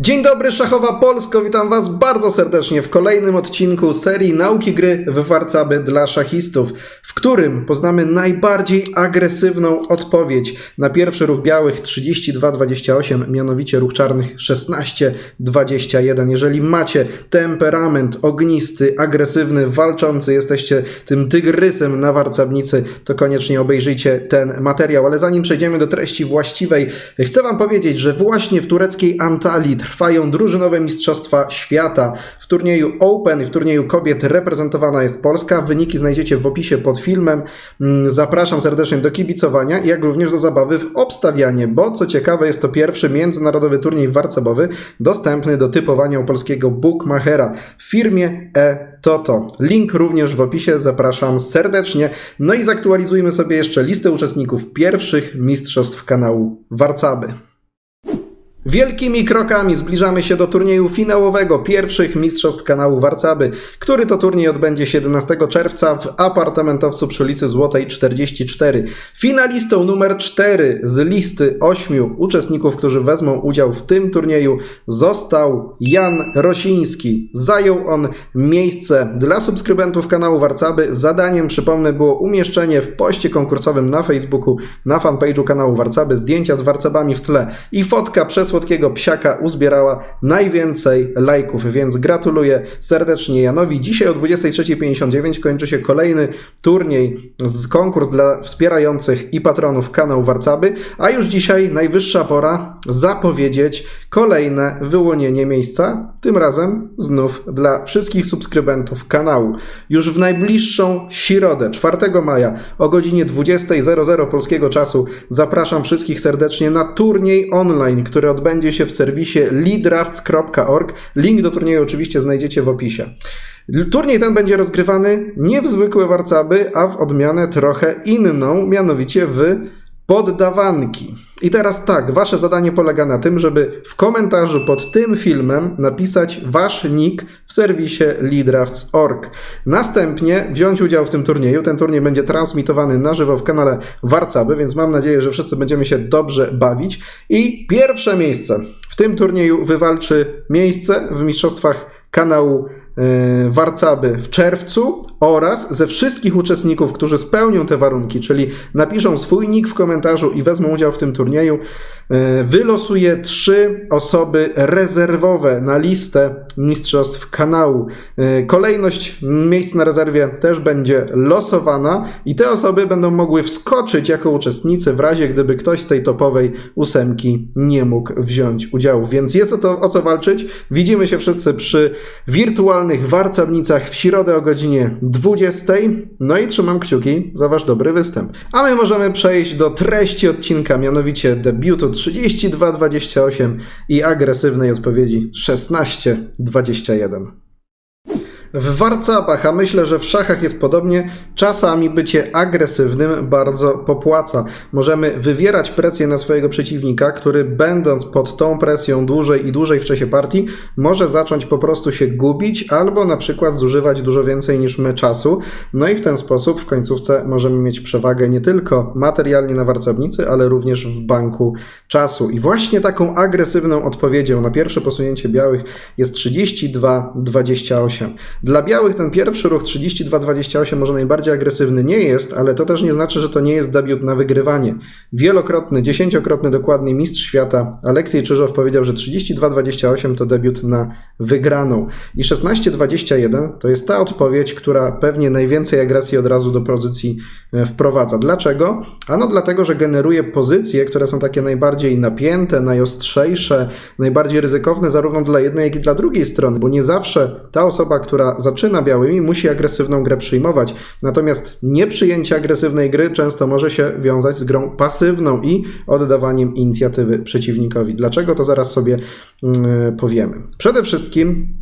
Dzień dobry, Szachowa Polsko, witam Was bardzo serdecznie w kolejnym odcinku serii Nauki Gry w Warcaby dla szachistów, w którym poznamy najbardziej agresywną odpowiedź na pierwszy ruch białych 32-28, mianowicie ruch czarnych 16-21. Jeżeli macie temperament ognisty, agresywny, walczący, jesteście tym tygrysem na warcabnicy, to koniecznie obejrzyjcie ten materiał. Ale zanim przejdziemy do treści właściwej, chcę Wam powiedzieć, że właśnie w tureckiej Antalii trwają drużynowe Mistrzostwa Świata. W turnieju Open i w turnieju kobiet reprezentowana jest Polska. Wyniki znajdziecie w opisie pod filmem. Mm, Zapraszam serdecznie do kibicowania, jak również do zabawy w obstawianie, bo co ciekawe jest to pierwszy międzynarodowy turniej warcabowy dostępny do typowania u polskiego bookmachera w firmie e-Toto. Link również w opisie, zapraszam serdecznie. No i zaktualizujmy sobie jeszcze listę uczestników pierwszych mistrzostw kanału Warcaby. Wielkimi krokami zbliżamy się do turnieju finałowego pierwszych mistrzostw kanału Warcaby, który to turniej odbędzie się 11 czerwca w apartamentowcu przy ulicy Złotej 44. Finalistą numer 4 z listy 8 uczestników, którzy wezmą udział w tym turnieju został Jan Rosiński. Zajął on miejsce dla subskrybentów kanału Warcaby. Zadaniem, przypomnę, było umieszczenie w poście konkursowym na Facebooku, na fanpage'u kanału Warcaby zdjęcia z warcabami w tle i fotka przez słodkiego psiaka uzbierała najwięcej lajków, więc gratuluję serdecznie Janowi. Dzisiaj o 23.59 kończy się kolejny turniej z konkurs dla wspierających i patronów kanału Warcaby, a już dzisiaj najwyższa pora zapowiedzieć kolejne wyłonienie miejsca, tym razem znów dla wszystkich subskrybentów kanału. Już w najbliższą środę, 4 maja o godzinie 20.00 polskiego czasu zapraszam wszystkich serdecznie na turniej online, który odbędzie się w serwisie leadrafts.org. Link do turnieju oczywiście znajdziecie w opisie. Turniej ten będzie rozgrywany nie w zwykłe warcaby, a w odmianę trochę inną, mianowicie w poddawanki. I teraz tak, wasze zadanie polega na tym, żeby w komentarzu pod tym filmem napisać wasz nick w serwisie leadrafts.org. Następnie wziąć udział w tym turnieju. Ten turniej będzie transmitowany na żywo w kanale Warcaby, więc mam nadzieję, że wszyscy będziemy się dobrze bawić. I pierwsze miejsce w tym turnieju wywalczy miejsce w mistrzostwach kanału e, Warcaby w czerwcu oraz ze wszystkich uczestników, którzy spełnią te warunki, czyli napiszą swój nick w komentarzu i wezmą udział w tym turnieju, e, wylosuję trzy osoby rezerwowe na listę mistrzostw kanału. E, Kolejność miejsc na rezerwie też będzie losowana i te osoby będą mogły wskoczyć jako uczestnicy w razie gdyby ktoś z tej topowej ósemki nie mógł wziąć udziału. Więc jest o to o co walczyć. Widzimy się wszyscy przy wirtualnych warcabnicach w środę o godzinie 20. No i trzymam kciuki za Wasz dobry występ. A my możemy przejść do treści odcinka, mianowicie debiutu 32-28 i agresywnej odpowiedzi 16-21. W warcapach, a myślę, że w szachach jest podobnie, czasami bycie agresywnym bardzo popłaca. Możemy wywierać presję na swojego przeciwnika, który będąc pod tą presją dłużej i dłużej w czasie partii, może zacząć po prostu się gubić albo na przykład zużywać dużo więcej niż my czasu. No i w ten sposób w końcówce możemy mieć przewagę nie tylko materialnie na warcownicy, ale również w banku czasu. I właśnie taką agresywną odpowiedzią na pierwsze posunięcie białych jest 32-28. Dla białych ten pierwszy ruch 32-28 może najbardziej agresywny nie jest, ale to też nie znaczy, że to nie jest debiut na wygrywanie. Wielokrotny, dziesięciokrotny dokładnie mistrz świata Aleksiej Czyżow powiedział, że 32-28 to debiut na wygraną. I 16-21 to jest ta odpowiedź, która pewnie najwięcej agresji od razu do pozycji e, wprowadza. Dlaczego? Ano dlatego, że generuje pozycje, które są takie najbardziej napięte, najostrzejsze, najbardziej ryzykowne zarówno dla jednej, jak i dla drugiej strony, bo nie zawsze ta osoba, która zaczyna białymi, musi agresywną grę przyjmować. Natomiast nieprzyjęcie agresywnej gry często może się wiązać z grą pasywną i oddawaniem inicjatywy przeciwnikowi. Dlaczego to zaraz sobie mm, powiemy. Przede wszystkim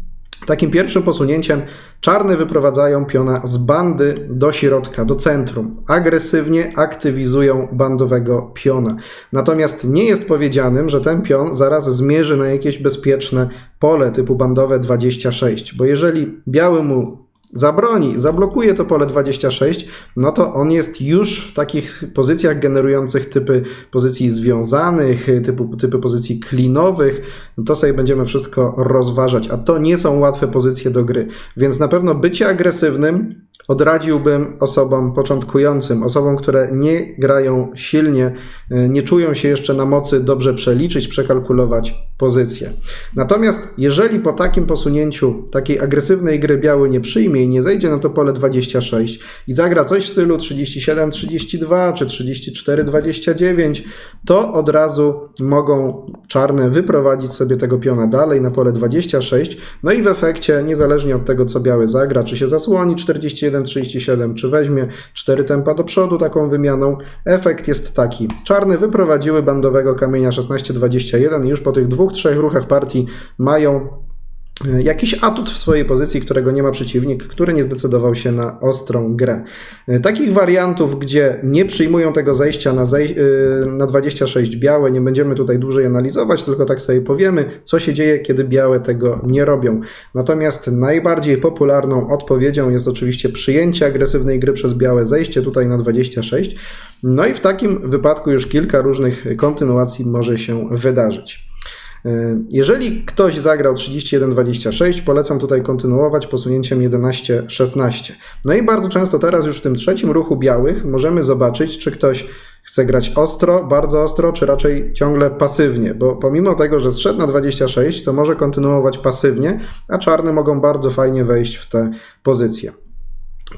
Takim pierwszym posunięciem czarne wyprowadzają piona z bandy do środka, do centrum. Agresywnie aktywizują bandowego piona. Natomiast nie jest powiedzianym, że ten pion zaraz zmierzy na jakieś bezpieczne pole typu bandowe 26, bo jeżeli biały mu zabroni, zablokuje to pole 26, no to on jest już w takich pozycjach generujących typy pozycji związanych, typu, typy pozycji klinowych. To sobie będziemy wszystko rozważać, a to nie są łatwe pozycje do gry. Więc na pewno bycie agresywnym odradziłbym osobom początkującym, osobom, które nie grają silnie, y, nie czują się jeszcze na mocy dobrze przeliczyć, przekalkulować pozycję. Natomiast jeżeli po takim posunięciu takiej agresywnej gry biały nie przyjmie i nie zejdzie na to pole 26 i zagra coś w stylu 37-32 czy 34-29, to od razu mogą czarne wyprowadzić sobie tego piona dalej na pole 26, no i w efekcie, niezależnie od tego, co biały zagra, czy się zasłoni 41-37, czy weźmie 4 tempa do przodu taką wymianą, efekt jest taki. Czarne wyprowadziły bandowego kamienia 16-21 i już po tych dwóch, trzech ruchach partii mają jakiś atut w swojej pozycji, którego nie ma przeciwnik, który nie zdecydował się na ostrą grę. E, Takich wariantów, gdzie nie przyjmują tego zejścia na, zej e, na 26 białe, nie będziemy tutaj dłużej analizować, tylko tak sobie powiemy, co się dzieje, kiedy białe tego nie robią. Natomiast najbardziej popularną odpowiedzią jest oczywiście przyjęcie agresywnej gry przez białe, zejście tutaj na 26. No i w takim wypadku już kilka różnych kontynuacji może się wydarzyć. Jeżeli ktoś zagrał 31-26, polecam tutaj kontynuować posunięciem 11-16. No i bardzo często teraz już w tym trzecim ruchu białych możemy zobaczyć, czy ktoś chce grać ostro, bardzo ostro, czy raczej ciągle pasywnie, bo pomimo tego, że zszedł na 26, to może kontynuować pasywnie, a czarne mogą bardzo fajnie wejść w tę pozycję.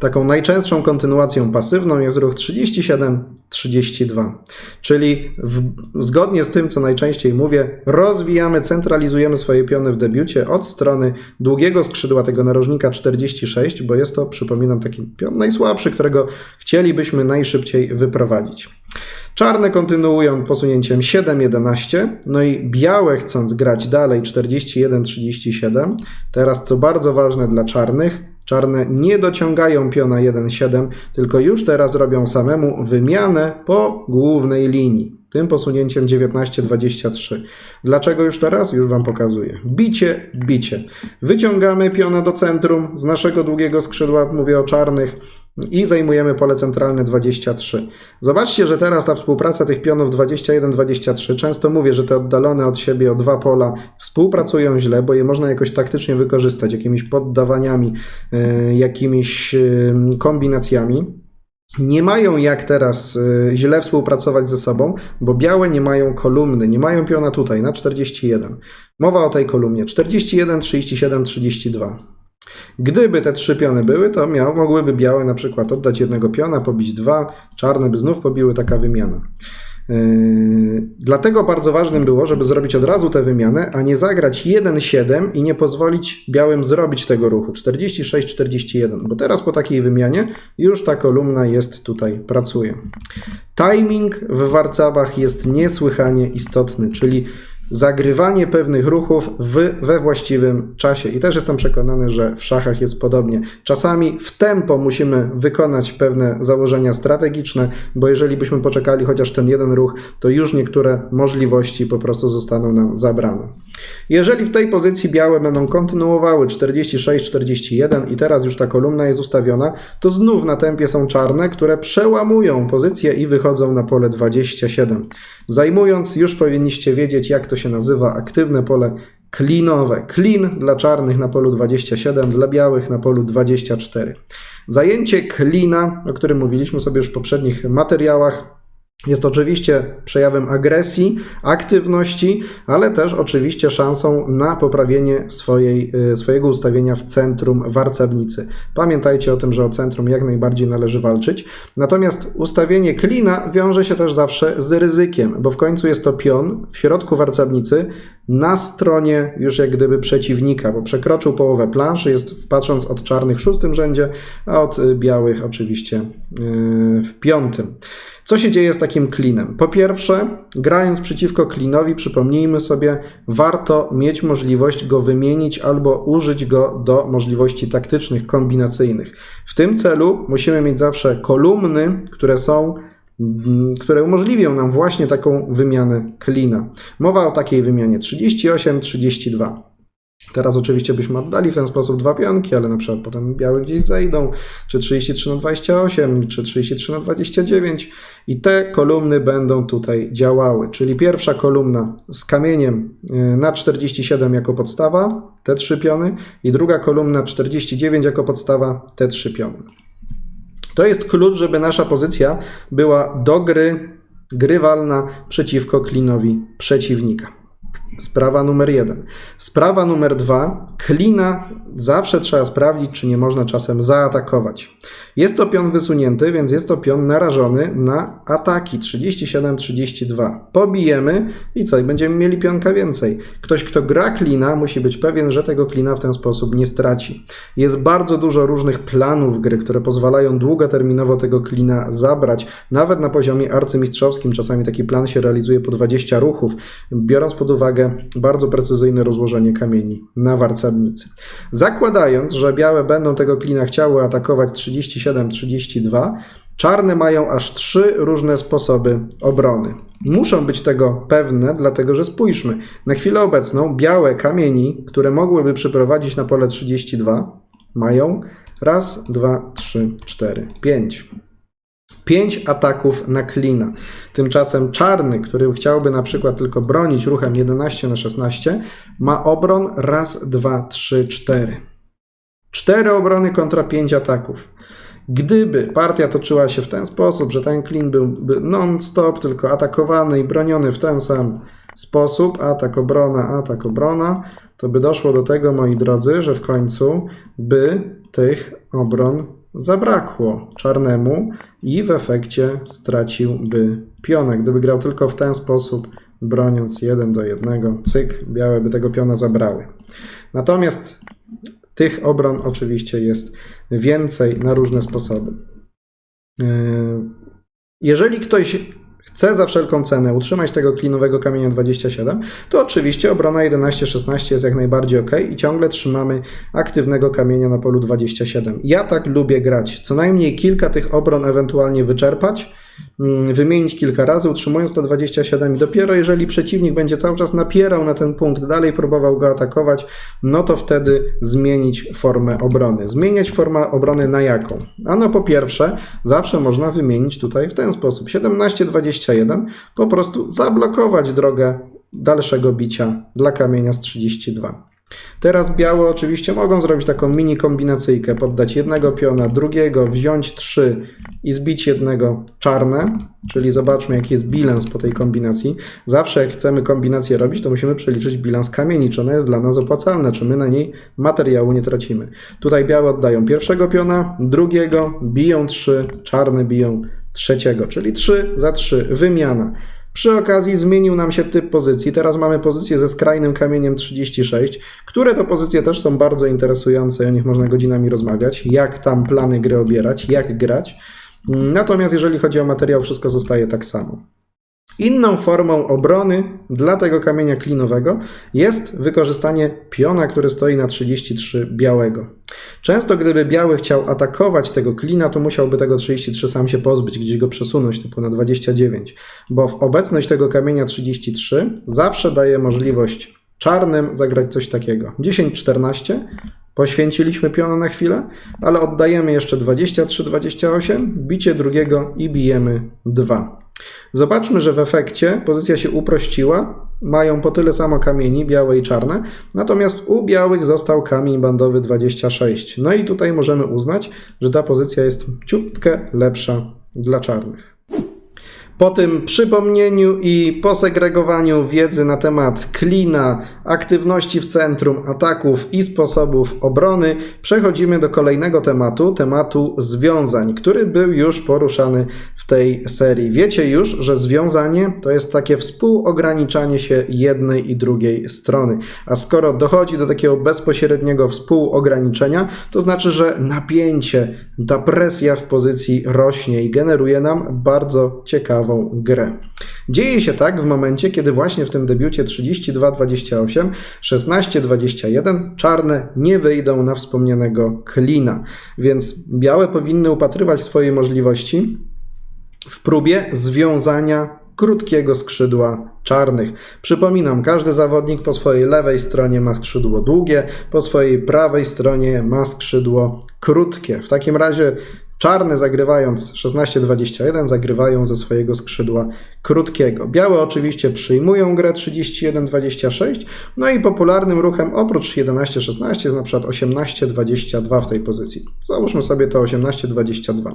Taką najczęstszą kontynuacją pasywną jest ruch 37-32, czyli w, zgodnie z tym, co najczęściej mówię, rozwijamy, centralizujemy swoje piony w debiucie od strony długiego skrzydła tego narożnika 46, bo jest to, przypominam, taki pion najsłabszy, którego chcielibyśmy najszybciej wyprowadzić. Czarne kontynuują posunięciem 7-11, no i białe chcąc grać dalej 41-37. Teraz co bardzo ważne dla czarnych, Czarne nie dociągają piona 1,7, tylko już teraz robią samemu wymianę po głównej linii. Tym posunięciem 19-23. Dlaczego już teraz? Już Wam pokazuję. Bicie, bicie. Wyciągamy piona do centrum z naszego długiego skrzydła, mówię o czarnych, i zajmujemy pole centralne 23. Zobaczcie, że teraz ta współpraca tych pionów 21-23, często mówię, że te oddalone od siebie o dwa pola współpracują źle, bo je można jakoś taktycznie wykorzystać, jakimiś poddawaniami, yy, jakimiś yy, kombinacjami. Nie mają jak teraz yy, źle współpracować ze sobą, bo białe nie mają kolumny, nie mają piona tutaj na 41. Mowa o tej kolumnie 41, 37, 32. Gdyby te trzy piony były, to miał, mogłyby białe na przykład oddać jednego piona, pobić dwa, czarne by znów pobiły taka wymiana. Yy, dlatego bardzo ważnym było, żeby zrobić od razu tę wymianę, a nie zagrać 1-7 i nie pozwolić białym zrobić tego ruchu 46-41, bo teraz po takiej wymianie już ta kolumna jest tutaj, pracuje. Timing w warcabach jest niesłychanie istotny, czyli zagrywanie pewnych ruchów w, we właściwym czasie. I też jestem przekonany, że w szachach jest podobnie. Czasami w tempo musimy wykonać pewne założenia strategiczne, bo jeżeli byśmy poczekali chociaż ten jeden ruch, to już niektóre możliwości po prostu zostaną nam zabrane. Jeżeli w tej pozycji białe będą kontynuowały 46-41 i teraz już ta kolumna jest ustawiona, to znów na tempie są czarne, które przełamują pozycję i wychodzą na pole 27. Zajmując, już powinniście wiedzieć, jak to się nazywa, aktywne pole klinowe. Klin dla czarnych na polu 27, dla białych na polu 24. Zajęcie klina, o którym mówiliśmy sobie już w poprzednich materiałach, jest oczywiście przejawem agresji, aktywności, ale też oczywiście szansą na poprawienie swojej, y, swojego ustawienia w centrum warcabnicy. Pamiętajcie o tym, że o centrum jak najbardziej należy walczyć. Natomiast ustawienie klina wiąże się też zawsze z ryzykiem, bo w końcu jest to pion w środku warcabnicy na stronie już jak gdyby przeciwnika, bo przekroczył połowę planszy, jest patrząc od czarnych w szóstym rzędzie, a od y, białych oczywiście yy, w piątym. Co się dzieje z takim klinem? Po pierwsze, grając przeciwko klinowi, przypomnijmy sobie, warto mieć możliwość go wymienić albo użyć go do możliwości taktycznych, kombinacyjnych. W tym celu musimy mieć zawsze kolumny, które są które umożliwią nam właśnie taką wymianę klina. Mowa o takiej wymianie 38-32. Teraz oczywiście byśmy oddali w ten sposób dwa pionki, ale na przykład potem białe gdzieś zejdą, czy 33 na 28, czy 33 na 29 i te kolumny będą tutaj działały. Czyli pierwsza kolumna z kamieniem y, na 47 jako podstawa, te trzy piony i druga kolumna 49 jako podstawa, te trzy piony. To jest klucz, żeby nasza pozycja była do gry, grywalna przeciwko klinowi przeciwnika. Sprawa numer jeden. Sprawa numer dwa. Klina zawsze trzeba sprawdzić, czy nie można czasem zaatakować. Jest to pion wysunięty, więc jest to pion narażony na ataki 37-32. Pobijemy i co? I będziemy mieli pionka więcej. Ktoś, kto gra klina, musi być pewien, że tego klina w ten sposób nie straci. Jest bardzo dużo różnych planów gry, które pozwalają długoterminowo tego klina zabrać. Nawet na poziomie arcymistrzowskim czasami taki plan się realizuje po 20 ruchów, biorąc pod uwagę bardzo precyzyjne rozłożenie kamieni na warcabnicy. Zakładając, że białe będą tego klina chciały atakować 37-32, czarne mają aż trzy różne sposoby obrony. Muszą być tego pewne, dlatego że spójrzmy. Na chwilę obecną białe kamieni, które mogłyby przyprowadzić na pole 32, mają raz, dwa, trzy, cztery, pięć. 5 ataków na klina. Tymczasem czarny, który chciałby na przykład tylko bronić ruchem 11 na 16, ma obron raz, dwa, trzy, cztery. Cztery obrony kontra 5 ataków. Gdyby partia toczyła się w ten sposób, że ten klin byłby non-stop, tylko atakowany i broniony w ten sam sposób, atak, obrona, atak, obrona, to by doszło do tego, moi drodzy, że w końcu by tych obron zabrakło czarnemu i w efekcie straciłby piona. Gdyby grał tylko w ten sposób, broniąc 1 do 1, cyk, białe by tego piona zabrały. Natomiast tych obron oczywiście jest więcej na różne sposoby. Yy, Jeżeli ktoś chce za wszelką cenę utrzymać tego klinowego kamienia 27, to oczywiście obrona 11-16 jest jak najbardziej ok i ciągle trzymamy aktywnego kamienia na polu 27. Ja tak lubię grać. Co najmniej kilka tych obron ewentualnie wyczerpać, wymienić kilka razy, utrzymując to 27 i dopiero jeżeli przeciwnik będzie cały czas napierał na ten punkt, dalej próbował go atakować, no to wtedy zmienić formę obrony. Zmieniać formę obrony na jaką? Ano po pierwsze, zawsze można wymienić tutaj w ten sposób. 17-21 po prostu zablokować drogę dalszego bicia dla kamienia z 32. Teraz białe oczywiście mogą zrobić taką mini kombinacyjkę, poddać jednego piona, drugiego, wziąć trzy i zbić jednego czarne, czyli zobaczmy jaki jest bilans po tej kombinacji. Zawsze jak chcemy kombinację robić, to musimy przeliczyć bilans kamieni, czy ona jest dla nas opłacalna, czy my na niej materiału nie tracimy. Tutaj białe oddają pierwszego piona, drugiego, biją trzy, czarne biją trzeciego, czyli trzy za trzy, wymiana. Przy okazji zmienił nam się typ pozycji. Teraz mamy pozycję ze skrajnym kamieniem 36, które to pozycje też są bardzo interesujące, o nich można godzinami rozmawiać, jak tam plany gry obierać, jak grać. Natomiast jeżeli chodzi o materiał, wszystko zostaje tak samo. Inną formą obrony dla tego kamienia klinowego jest wykorzystanie piona, który stoi na 33 białego. Często gdyby biały chciał atakować tego klina, to musiałby tego 33 sam się pozbyć, gdzieś go przesunąć typu na 29, bo w obecność tego kamienia 33 zawsze daje możliwość czarnym zagrać coś takiego. 10-14, poświęciliśmy piona na chwilę, ale oddajemy jeszcze 23-28, bicie drugiego i bijemy 2. Zobaczmy, że w efekcie pozycja się uprościła. Mają po tyle samo kamieni, białe i czarne, natomiast u białych został kamień bandowy 26. No i tutaj możemy uznać, że ta pozycja jest ciutkę lepsza dla czarnych. Po tym przypomnieniu i posegregowaniu wiedzy na temat klina, aktywności w centrum, ataków i sposobów obrony, przechodzimy do kolejnego tematu, tematu związań, który był już poruszany w tej serii. Wiecie już, że związanie to jest takie współograniczanie się jednej i drugiej strony. A skoro dochodzi do takiego bezpośredniego współograniczenia, to znaczy, że napięcie, ta presja w pozycji rośnie i generuje nam bardzo ciekawą grę. Dzieje się tak w momencie, kiedy właśnie w tym debiucie 32-28, 16-21 czarne nie wyjdą na wspomnianego klina, więc białe powinny upatrywać swoje możliwości w próbie związania krótkiego skrzydła czarnych. Przypominam, każdy zawodnik po swojej lewej stronie ma skrzydło długie, po swojej prawej stronie ma skrzydło krótkie. W takim razie Czarne zagrywając 16-21 zagrywają ze swojego skrzydła krótkiego. Białe oczywiście przyjmują grę 31-26, no i popularnym ruchem oprócz 11-16 jest na przykład 18-22 w tej pozycji. Załóżmy sobie to 18-22.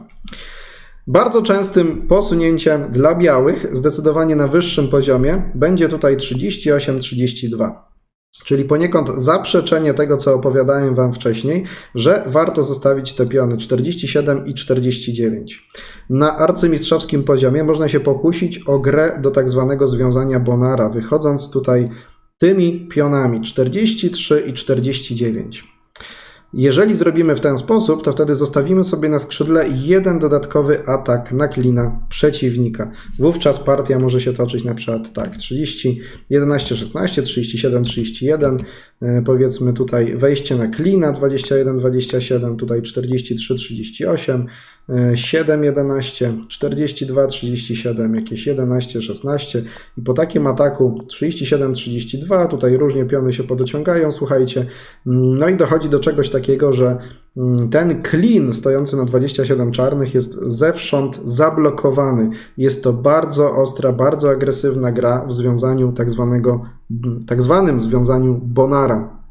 Bardzo częstym posunięciem dla białych, zdecydowanie na wyższym poziomie, będzie tutaj 38-32. Czyli poniekąd zaprzeczenie tego, co opowiadałem Wam wcześniej, że warto zostawić te piony 47 i 49. Na arcymistrzowskim poziomie można się pokusić o grę do tak zwanego związania Bonara, wychodząc tutaj tymi pionami 43 i 49. Jeżeli zrobimy w ten sposób, to wtedy zostawimy sobie na skrzydle jeden dodatkowy atak na klina przeciwnika. Wówczas partia może się toczyć na przykład tak: 30, 11, 16, 37, 31. e, Powiedzmy tutaj wejście na klina 21, 27, tutaj 43, 38, e, 7, 11, 42, 37, jakieś 11, 16 i po takim ataku 37, 32, tutaj różnie piony się podociągają, słuchajcie, Mm, no i dochodzi do czegoś takiego, że ten klin stojący na 27 czarnych jest zewsząd zablokowany. Jest to bardzo ostra, bardzo agresywna gra w związaniu tak zwanego, tak zwanym związaniu Bonara.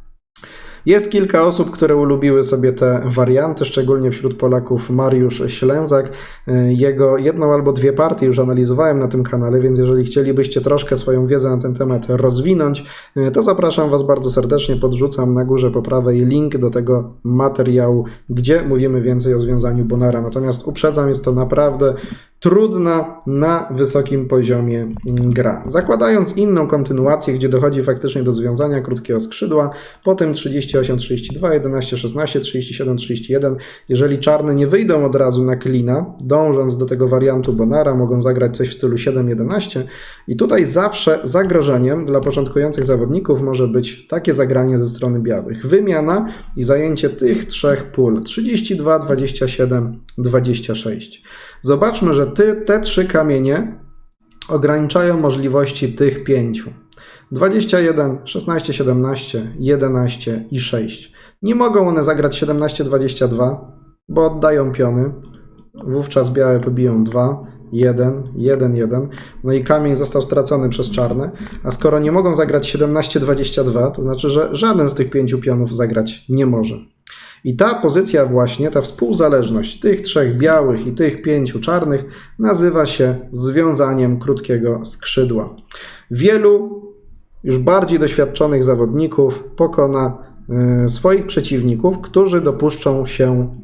Jest kilka osób, które ulubiły sobie te warianty, szczególnie wśród Polaków Mariusz Ślęzak. Y, Jego jedną albo dwie partie już analizowałem na tym kanale, więc jeżeli chcielibyście troszkę swoją wiedzę na ten temat rozwinąć, y, to zapraszam Was bardzo serdecznie. Podrzucam na górze po prawej link do tego materiału, gdzie mówimy więcej o związaniu Bonara. Natomiast uprzedzam, jest to naprawdę trudna na wysokim poziomie gra. Zakładając inną kontynuację, gdzie dochodzi faktycznie do związania krótkiego skrzydła, potem 38, 32, 11, 16, 37, 31. Jeżeli czarne nie wyjdą od razu na klina, dążąc do tego wariantu Bonara, mogą zagrać coś w stylu 7, 11 i tutaj zawsze zagrożeniem dla początkujących zawodników może być takie zagranie ze strony białych. Wymiana i zajęcie tych trzech pól 32, 27, 26. Zobaczmy, że ty, te trzy kamienie ograniczają możliwości tych pięciu. 21, 16, 17, 11 i 6. Nie mogą one zagrać 17, 22, bo oddają piony. Wówczas białe pobiją 2, 1, 1, 1. No i kamień został stracony przez czarne. A skoro nie mogą zagrać 17, 22, to znaczy, że żaden z tych pięciu pionów zagrać nie może. I ta pozycja właśnie, ta współzależność tych trzech białych i tych pięciu czarnych nazywa się związaniem krótkiego skrzydła. Wielu już bardziej doświadczonych zawodników pokona y, swoich przeciwników, którzy dopuszczą się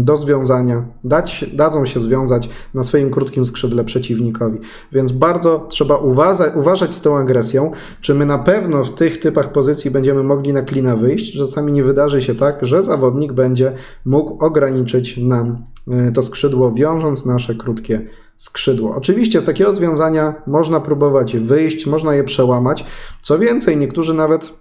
do związania, dać, dadzą się związać na swoim krótkim skrzydle przeciwnikowi. Więc bardzo trzeba uważać, uważać z tą agresją, czy my na pewno w tych typach pozycji będziemy mogli na klina wyjść. Czasami nie wydarzy się tak, że zawodnik będzie mógł ograniczyć nam y, to skrzydło, wiążąc nasze krótkie skrzydło. Oczywiście z takiego związania można próbować wyjść, można je przełamać. Co więcej, niektórzy nawet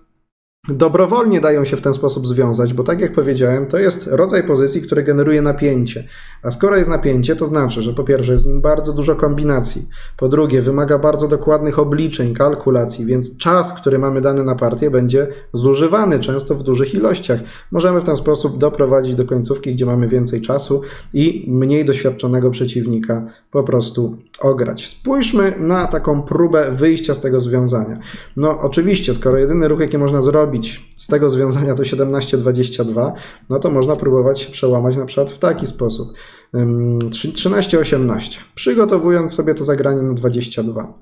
dobrowolnie dają się w ten sposób związać, bo tak jak powiedziałem, to jest rodzaj pozycji, który generuje napięcie. A skoro jest napięcie, to znaczy, że po pierwsze jest nim bardzo dużo kombinacji, po drugie wymaga bardzo dokładnych obliczeń, kalkulacji, więc czas, który mamy dany na partię, będzie zużywany często w dużych ilościach. Możemy w ten sposób doprowadzić do końcówki, gdzie mamy więcej czasu i mniej doświadczonego przeciwnika po prostu ograć. Spójrzmy na taką próbę wyjścia z tego związania. No oczywiście, skoro jedyny ruch, jaki można zrobić z tego związania to 17-22, no to można próbować się przełamać na przykład w taki sposób. Ym, 13-18, przygotowując sobie to zagranie na 22.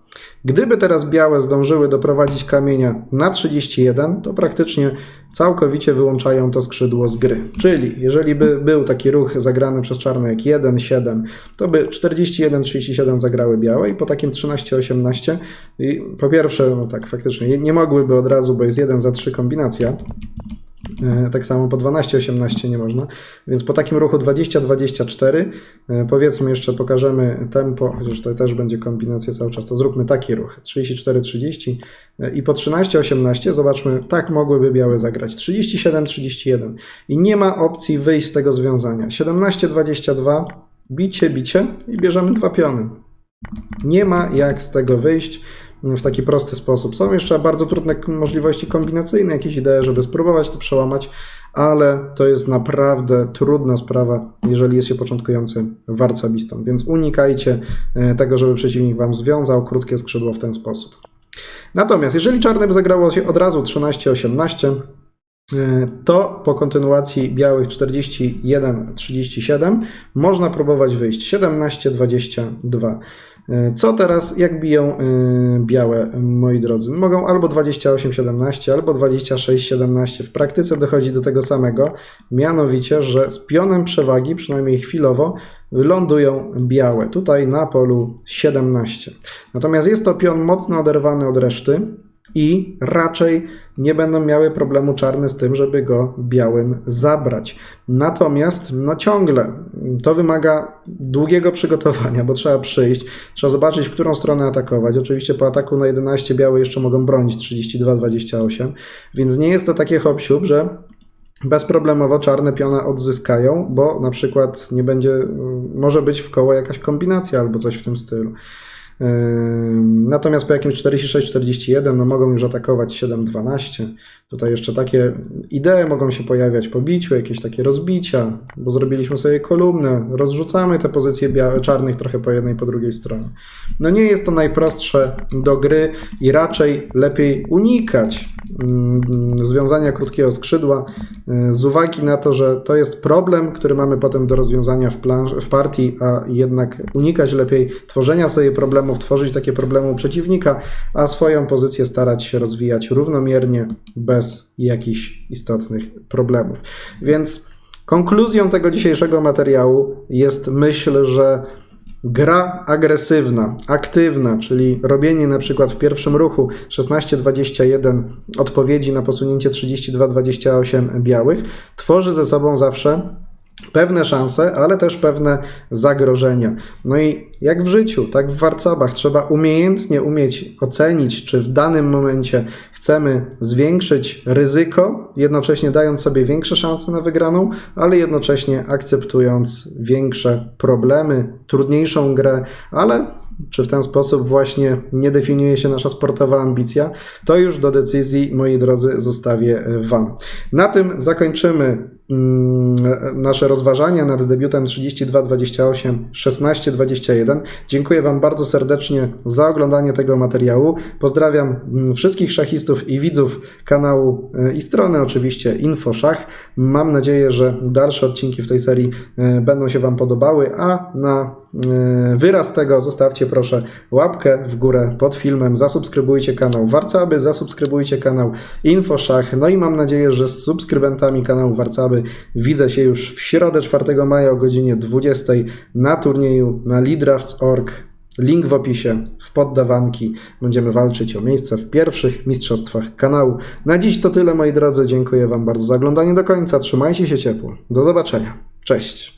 Gdyby teraz białe zdążyły doprowadzić kamienia na 31, to praktycznie całkowicie wyłączają to skrzydło z gry. Czyli jeżeli by był taki ruch zagrany przez czarne jak 1, 7, to by 41, 37 zagrały białe i po takim 13, 18 i po pierwsze, no tak, faktycznie nie mogłyby od razu, bo jest 1 za 3 kombinacja. E, Tak samo po 12-18 nie można. Więc po takim ruchu 20-24, e, powiedzmy jeszcze pokażemy tempo, chociaż to też będzie kombinacja cały czas, to zróbmy taki ruch 34-30 e, i po 13-18 zobaczmy, tak mogłyby białe zagrać 37-31 i nie ma opcji wyjść z tego związania. 17-22, bicie, bicie i bierzemy dwa piony. Nie ma jak z tego wyjść w taki prosty sposób. Są jeszcze bardzo trudne możliwości kombinacyjne, jakieś idee, żeby spróbować to przełamać, ale to jest naprawdę trudna sprawa, jeżeli jest się początkującym warcabistą. Więc unikajcie e, tego, żeby przeciwnik wam związał krótkie skrzydło w ten sposób. Natomiast jeżeli czarne by zagrało się od razu 13-18, e, to po kontynuacji białych 41-37 można próbować wyjść 17-22. E, Co teraz, jak biją e, białe, moi drodzy? Mogą albo 28-17, albo 26-17. W praktyce dochodzi do tego samego, mianowicie, że z pionem przewagi, przynajmniej chwilowo, lądują białe, tutaj na polu 17. Natomiast jest to pion mocno oderwany od reszty i raczej nie będą miały problemu czarne z tym, żeby go białym zabrać. Natomiast no ciągle to wymaga długiego przygotowania, bo trzeba przyjść, trzeba zobaczyć, w którą stronę atakować. Oczywiście po ataku na 11 białe jeszcze mogą bronić 32-28, więc nie jest to takie hop że bezproblemowo czarne piona odzyskają, bo na przykład nie będzie, może być w koło jakaś kombinacja albo coś w tym stylu. Natomiast po jakimś 46-41 no mogą już atakować 7-12. Tutaj jeszcze takie idee mogą się pojawiać po biciu, jakieś takie rozbicia, bo zrobiliśmy sobie kolumnę, rozrzucamy te pozycje czarnych trochę po jednej, po drugiej stronie. No nie jest to najprostsze do gry i raczej lepiej unikać związania krótkiego skrzydła y, z uwagi na to, że to jest problem, który mamy potem do rozwiązania w, w partii, a jednak unikać lepiej tworzenia sobie problemów, tworzyć takie problemy u przeciwnika, a swoją pozycję starać się rozwijać równomiernie, bez jakichś istotnych problemów. Więc konkluzją tego dzisiejszego materiału jest myśl, że Gra agresywna, aktywna, czyli robienie na przykład w pierwszym ruchu 16-21 odpowiedzi na posunięcie 32-28 białych, tworzy ze sobą zawsze pewne szanse, ale też pewne zagrożenia. No i jak w życiu, tak w warcabach, trzeba umiejętnie umieć ocenić, czy w danym momencie chcemy zwiększyć ryzyko, jednocześnie dając sobie większe szanse na wygraną, ale jednocześnie akceptując większe problemy, trudniejszą grę, ale czy w ten sposób właśnie nie definiuje się nasza sportowa ambicja, to już do decyzji, moi drodzy, zostawię Wam. Na tym zakończymy nasze rozważania nad debiutem 32-28, 16-21. Dziękuję Wam bardzo serdecznie za oglądanie tego materiału. Pozdrawiam mm, wszystkich szachistów i widzów kanału e, i strony oczywiście InfoSzach. Mam nadzieję, że dalsze odcinki w tej serii e, będą się Wam podobały, a na e, wyraz tego zostawcie proszę łapkę w górę pod filmem, zasubskrybujcie kanał Warcaby, zasubskrybujcie kanał InfoSzach, no i mam nadzieję, że z subskrybentami kanału Warcaby widzę się już w środę 4 maja o godzinie 20 na turnieju na leadrafts.org. Link w opisie, w poddawanki. Będziemy walczyć o miejsce w pierwszych mistrzostwach kanału. Na dziś to tyle, moi drodzy. Dziękuję Wam bardzo za oglądanie do końca. Trzymajcie się ciepło. Do zobaczenia. Cześć.